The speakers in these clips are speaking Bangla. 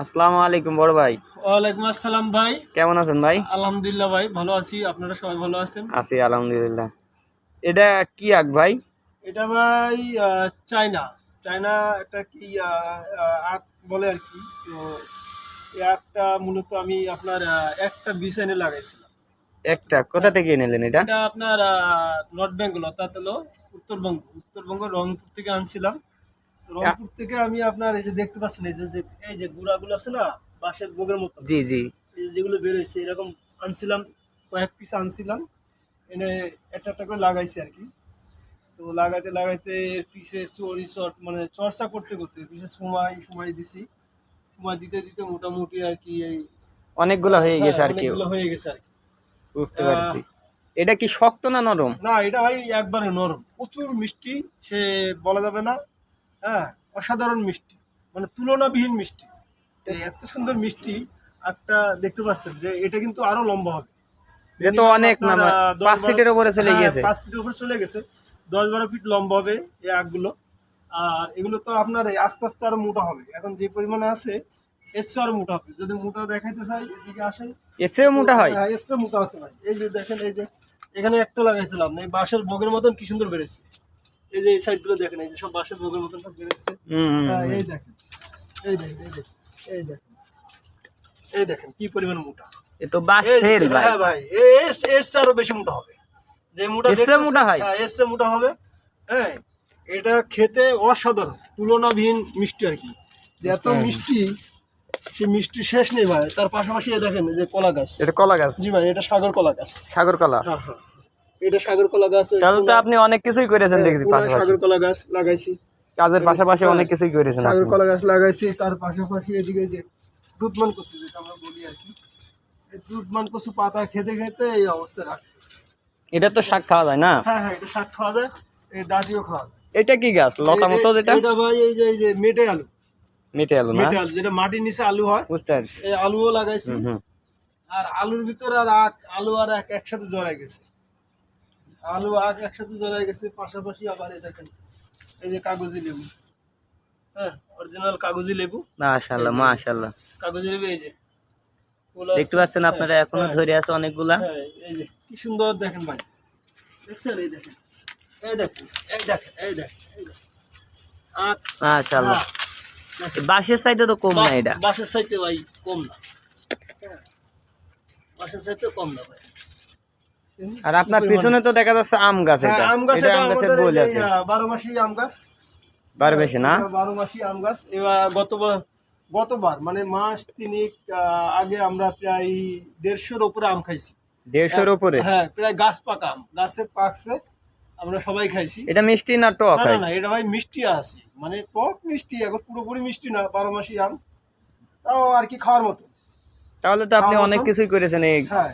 আসসালামু আলাইকুম বড় ভাই। ওয়ালাইকুম আসসালাম ভাই। কেমন আছেন ভাই? আলহামদুলিল্লাহ ভাই ভালো আছি। আপনারা সবাই ভালো আছেন? আছি আলহামদুলিল্লাহ। এটা কি আগ ভাই? এটা ভাই চায়না। চায়না একটা কি আহ, বলে আর কি। তো এই আখটা মূলত আমি আপনার একটা বিছানে লাগাইছিলাম। একটা? কোথা থেকে নিলেন এটা? এটা আপনার নর্থ বেঙ্গল অর্থাৎ হলো উত্তরবঙ্গ। উত্তরবঙ্গ রংপুর থেকে আনছিলাম। রংপুর থেকে আমি আপনার এই যে দেখতে পাচ্ছেন এই যে এই যে গুড়াগুলো আছে না বাঁশের বোগের মতো। জি জি। যেগুলো বেরোইছে এরকম আনছিলাম কয়েক পিস আনছিলাম এনে একটা একটা করে লাগাইছি আর কি। তো লাগাইতে লাগাইতে পিসে চড়ি চট মানে চর্চা করতে করতে পিসে সময় সময় দিছি। সময় দিতে দিতে মোটামুটি আর কি এই অনেকগুলো হয়ে গেছে আর কি। অনেকগুলো হয়ে গেছে আর কি। বুঝতে পারছি। এটা কি শক্ত না নরম? না এটা ভাই একবারে নরম। প্রচুর মিষ্টি সে বলা যাবে না। হ্যাঁ অসাধারণ মিষ্টি মানে তুলনাবিহীন মিষ্টি। এত সুন্দর মিষ্টি একটা দেখতে পাচ্ছেন যে এটা কিন্তু আরও লম্বা হবে। এটা তো অনেক না পাঁচ ফিটের উপরে চলে হ্যাঁ, গিয়েছে। পাঁচ ফিটের উপরে চলে গেছে। দশ বারো ফিট লম্বা হবে এই আখগুলো আর এগুলো তো আপনার আস্তে আস্তে আরও মোটা হবে। এখন যে পরিমাণে আছে এর চেয়ে আরও মোটা হবে। যদি মোটা দেখাইতে চাই এদিকে আসেন। এসেও মোটা হয়? হ্যাঁ এর চেয়ে মোটা আছে ভাই। এই যে দেখেন এই যে এখানে একটা লাগাইছিলাম। এই বাঁশের বগের মতন কি সুন্দর বেড়েছে। এই যে এই সাইডগুলো দেখেন এই যে সব বাঁশের বগের মতন সব হ্যাঁ, এই দেখেন এই দেখেন এই দেখেন এই দেখেন এই দেখেন কি পরিমাণ মোটা। এ তো ভাই। হ্যাঁ ভাই এস এস আরও বেশি মোটা হবে। যে মোটা এর মোটা হয়? হ্যাঁ এস মোটা হবে। হ্যাঁ এটা খেতে অসাধারণ তুলনাবিহীন মিষ্টি আর কি। যে এত মিষ্টি সে মিষ্টি শেষ নেই ভাই। তার পাশাপাশি দেখেন যে কলা গাছ। এটা কলা গাছ? জি ভাই এটা সাগর কলা গাছ। সাগর কলা? হ্যাঁ হ্যাঁ। এটা সাগর কলা গাছ তাহলে তো আপনি অনেক কিছুই করেছেন হ্যাঁ, দেখছি কোনায় পাশাপাশি। সাগর গাছ লাগাইছি। কাজের পাশাপাশি অনেক কিছুই করেছেন সাগর আপনি। কলা গাছ লাগাইছি তার পাশাপাশি এদিকে যে দুধমান কচু যেটা আমরা বলি আর কি এই দুধমান কচু পাতা খেতে খেতে এই অবস্থা রাখছে। এটা তো শাক খাওয়া যায় না? হ্যাঁ হ্যাঁ এটা শাক খাওয়া যায় এই ডাটিও খাওয়া যায়। এটা কি গাছ? লতা মতো যেটা? এটা ভাই এই যে এই যে মেটে আলু। মেটে আলু না? মেটে আলু যেটা মাটির নিচে আলু হয়। বুঝতে পারছি। এই আলুও লাগাইছি। আর আলুর ভিতরে আর আলু আর এক একসাথে জড়াই গেছে। আলু আখ একসাথে জড়াই গেছে পাশাপাশি আবার এই দেখেন এই যে কাগজি লেবু। হ্যাঁ অরিজিনাল কাগজি লেবু। মাশাআল্লাহ মাশাআল্লাহ। কাগজি লেবু এই যে। দেখতে পাচ্ছেন আপনারা হ্যাঁ, এখনও হ্যাঁ, ধরে আছে অনেকগুলা। হ্যাঁ, এই যে কি সুন্দর দেখেন ভাই। দেখছেন? এই দেখেন। এই দেখেন এই দেখেন এই দেখেন এই দেখেন। মাশাআল্লাহ। বাঁশের সাইডে তো কম না এটা। বাসের সাইতে ভাই কম না। বাসের সাইতে কম না ভাই। আর আপনার পিছনে তো দেখা যাচ্ছে আম গাছ হ্যাঁ, এটা। আম গাছ এটা এটা আম গাছের আমাদের যে, আছে। আহ, বারো মাসি আম গাছ। বার বেশি না? এটা বারো মাসি আম গাছ। এবার গতবার গতবার মানে মাস তিনেক আগে আমরা প্রায় দেড়শোর উপরে আম খাইছি। দেড়শোর উপরে হ্যাঁ প্রায় গাছ পাকা আম। গাছে পাকছে আমরা সবাই খাইছি। এটা মিষ্টি না টক না না এটা ভাই মিষ্টি আছে মানে টক মিষ্টি এখন পুরোপুরি মিষ্টি না বারো মাসি আম। তাও আর কি খাওয়ার মতো। তাহলে তো আপনি অনেক কিছুই করেছেন এই হ্যাঁ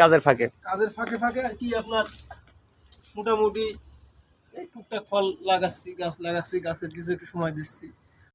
কাজের ফাঁকে। কাজের ফাঁকে ফাঁকে আর কি আপনার মোটামুটি টুকটাক ফল লাগাচ্ছি, গাছ লাগাচ্ছি, গাছের কিছু একটু সময় দিচ্ছি।